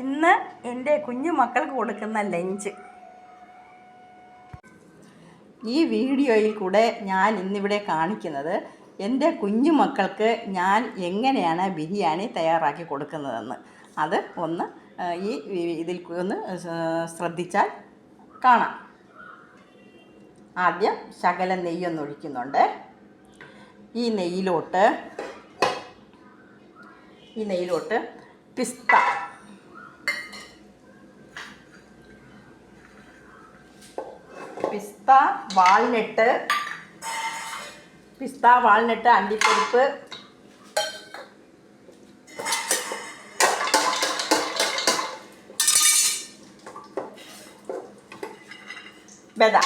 ഇന്ന് എന്റെ കുഞ്ഞു മക്കൾക്ക് കൊടുക്കുന്ന ലഞ്ച്. ഈ വീഡിയോയിൽ കൂടെ ഞാൻ ഇന്നിവിടെ കാണിക്കുന്നത് എന്റെ കുഞ്ഞു മക്കൾക്ക് ഞാൻ എങ്ങനെയാണ് ബിരിയാണി തയ്യാറാക്കി കൊടുക്കുന്നതെന്ന്. അത് ഒന്ന് ഈ ഇതിൽ ഒന്ന് ശ്രദ്ധിച്ചാൽ കാണാം. ആദ്യം ശകല നെയ്യൊന്ന് ഒഴിക്കുന്നുണ്ട്. ഈ നെയ്യിലോട്ട് ഈ നെയ്യിലോട്ട് പിസ്ത പിസ്ത വാൾനട്ട്. പിസ്ത വാൾനട്ട് അണ്ടിപ്പരിപ്പ്. ബദ.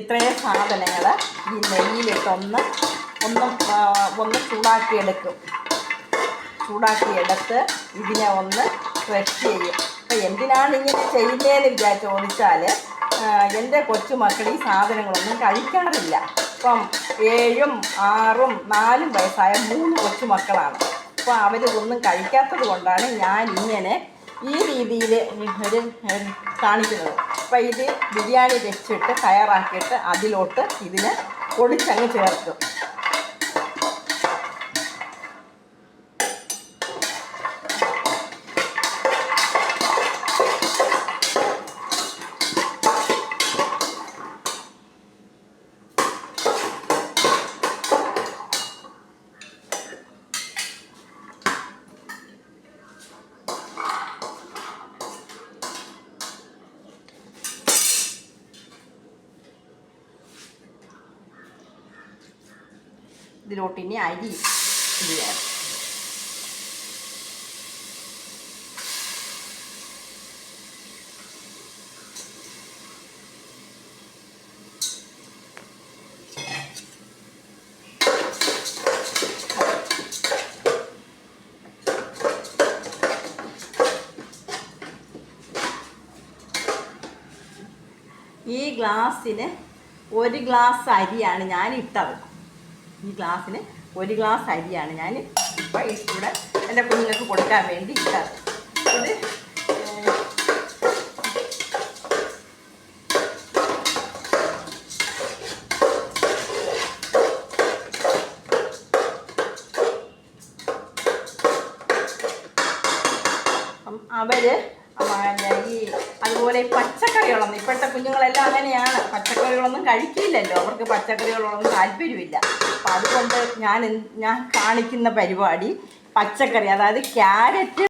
ഇത്രയും സാധനങ്ങൾ ഈ നെയ്യിലിട്ടൊന്ന് ഒന്ന് ഒന്ന് ഒന്ന് ചൂടാക്കിയെടുക്കും. ചൂടാക്കിയെടുത്ത് ഇതിനെ ഒന്ന് ക്രഷ് ചെയ്യും. അപ്പോൾ എന്തിനാണ് ഇങ്ങനെ ചെയ്യുന്നതെന്ന് വിചാരിച്ച് ചോദിച്ചാൽ എന്റെ കൊച്ചുമക്കൾ ഈ സാധനങ്ങളൊന്നും കഴിക്കാറില്ല ഇപ്പം ഏഴും ആറും നാലും വയസ്സായ മൂന്ന് കൊച്ചുമക്കളാണ് അപ്പോൾ അവരിതൊന്നും കഴിക്കാത്തത് കൊണ്ടാണ് ഞാൻ ഇങ്ങനെ ഈ രീതിയിൽ ഒരു കാണിക്കുന്നത്. അപ്പോൾ ഇത് ബിരിയാണി വെച്ചിട്ട് തയ്യാറാക്കിയിട്ട് അതിലോട്ട് ഇതിന് പൊടിച്ചങ്ങ് ചേർക്കും ഇതിലോട്ട് ഇനി അരി ഇടുകയാണ്. ഈ ഗ്ലാസ്സിന് ഒരു ഗ്ലാസ് അരിയാണ് ഞാൻ ഇട്ടത് ഈ ഗ്ലാസ്സിന് ഒരു ഗ്ലാസ് അരിയാണ് ഞാൻ ഇപ്പം ഇവിടെ എന്റെ കുഞ്ഞുങ്ങൾക്ക് കൊടുക്കാൻ വേണ്ടി ഇട്ടത്. ഇത് അവർ ഈ അതുപോലെ ഈ പച്ചക്കറികളൊന്നും ഇപ്പോഴത്തെ കുഞ്ഞുങ്ങളെല്ലാം അങ്ങനെയാണ്. പച്ചക്കറികളൊന്നും കഴിക്കില്ലല്ലോ. അവർക്ക് പച്ചക്കറികളൊന്നും താല്പര്യമില്ല. അപ്പം അതുകൊണ്ട് ഞാൻ ഞാൻ കാണിക്കുന്ന പരിപാടി പച്ചക്കറി അതായത് ക്യാരറ്റ്